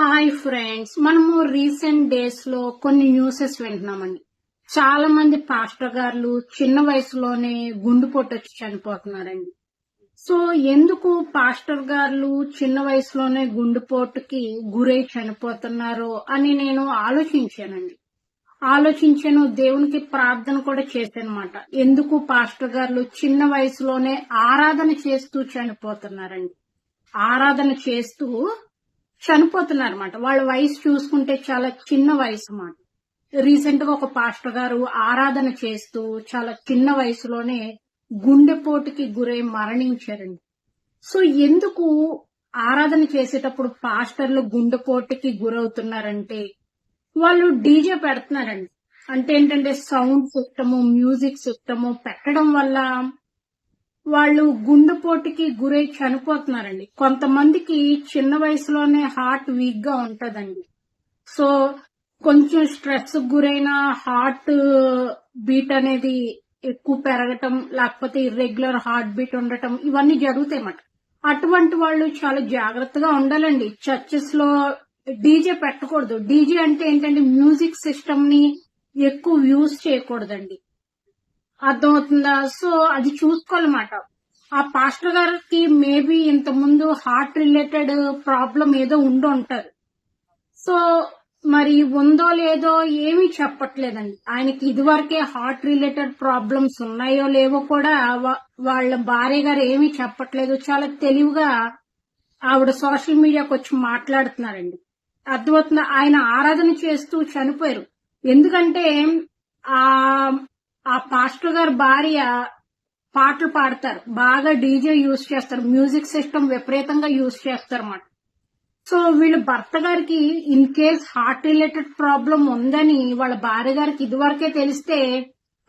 Hi friends మనము recent డేస్లో కొన్ని న్యూసెస్ వింటున్నామండి. చాలా మంది పాస్టర్ గారు చిన్న వయసులోనే గుండు వచ్చి చనిపోతున్నారండి. సో ఎందుకు పాస్టర్ గారు చిన్న వయసులోనే గుండెపోటుకి గురై చనిపోతున్నారో అని నేను ఆలోచించానండి. ఆలోచించాను దేవునికి ప్రార్థన కూడా చేశానమాట. ఎందుకు పాస్టర్ గారు చిన్న వయసులోనే ఆరాధన చేస్తూ చనిపోతున్నారండి? ఆరాధన చేస్తూ చనిపోతున్నారు అనమాట వాళ్ళ వయసు చూసుకుంటే చాలా చిన్న వయసు అన్నమాట. రీసెంట్గా ఒక పాస్టర్ గారు ఆరాధన చేస్తూ చాలా చిన్న వయసులోనే గుండెపోటుకి గురై మరణించారండి. సో ఎందుకు ఆరాధన చేసేటప్పుడు పాస్టర్లు గుండెపోటుకి గురవుతున్నారంటే వాళ్ళు డీజే పెడుతున్నారండి. అంటే ఏంటంటే సౌండ్ సిస్టము మ్యూజిక్ సిస్టము పెట్టడం వల్ల వాళ్ళు గుండెపోటుకి గురై చనిపోతున్నారండి. కొంతమందికి చిన్న వయసులోనే హార్ట్ వీక్గా ఉంటదండి. సో కొంచెం స్ట్రెస్ గురైన హార్ట్ బీట్ అనేది ఎక్కువ పెరగటం లేకపోతే ఇర్రెగ్యులర్ హార్ట్ బీట్ ఉండటం ఇవన్నీ జరుగుతాయి అన్నమాట. అటువంటి వాళ్ళు చాలా జాగ్రత్తగా ఉండాలండి. చర్చెస్లో డీజే పెట్టకూడదు. డీజే అంటే ఏంటంటే మ్యూజిక్ సిస్టమ్ని ఎక్కువ యూజ్ చేయకూడదండి. అర్థమవుతుందా? సో అది చూసుకోవాలన్నమాట. ఆ పాస్టర్ గారికి మేబీ ఇంత ముందు హార్ట్ రిలేటెడ్ ప్రాబ్లం ఏదో ఉండి ఉంటారు సో మరి ఉందో లేదో ఏమీ చెప్పట్లేదండి. ఆయనకి ఇదివరకే హార్ట్ రిలేటెడ్ ప్రాబ్లమ్స్ ఉన్నాయో లేవో కూడా వాళ్ళ భార్య గారు ఏమీ చెప్పట్లేదు. చాలా తెలివిగా ఆవిడ సోషల్ మీడియాకి వచ్చి మాట్లాడుతున్నారండి. అర్థమవుతుంది? ఆయన ఆరాధన చేస్తూ చనిపోయారు. ఎందుకంటే ఆ ఆ పాస్టర్ గారి భార్య పాటలు పాడతారు. బాగా డీజే యూజ్ చేస్తారు. మ్యూజిక్ సిస్టమ్ విపరీతంగా యూజ్ చేస్తారు అన్నమాట సో వీళ్ళ భర్త గారికి in case heart related problem ఉందని వాళ్ళ భార్య గారికి ఇదివరకే తెలిస్తే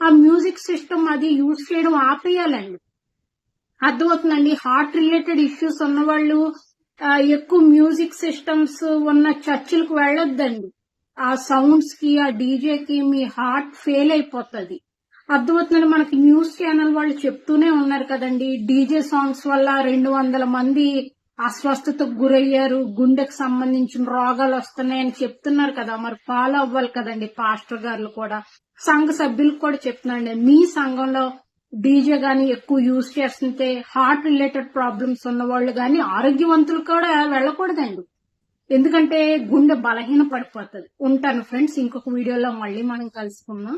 ఆ మ్యూజిక్ సిస్టమ్ అది యూజ్ చేయడం ఆపేయాలండి. అర్థమవుతుందండి. హార్ట్ రిలేటెడ్ ఇష్యూస్ ఉన్న వాళ్ళు ఎక్కువ మ్యూజిక్ సిస్టమ్స్ ఉన్న చర్చిలకు వెళ్ళొద్దండి. ఆ సౌండ్స్కి ఆ డీజేకి మీ హార్ట్ ఫెయిల్ అయిపోతుంది. అర్థమవుతున్నారు మనకి న్యూస్ ఛానల్ వాళ్ళు చెప్తూనే ఉన్నారు కదండి. డీజే సాంగ్స్ వల్ల రెండు వందల మంది అస్వస్థతకు గురయ్యారు. గుండెకు సంబంధించిన రోగాలు వస్తున్నాయని చెప్తున్నారు కదా. మరి ఫాలో అవ్వాలి కదండి పాస్టర్ గారు కూడా. సంఘ సభ్యులకు కూడా చెప్తున్నాండి మీ సంఘంలో డీజే గాని ఎక్కువ యూజ్ చేస్తుంటే హార్ట్ రిలేటెడ్ ప్రాబ్లమ్స్ ఉన్న వాళ్ళు గాని ఆరోగ్యవంతులు కూడా వెళ్ళకూడదండి. ఎందుకంటే గుండె బలహీన పడిపోతుంది ఉంటాను ఫ్రెండ్స్ ఇంకొక వీడియోలో మళ్ళీ మనం కలుసుకుందాం.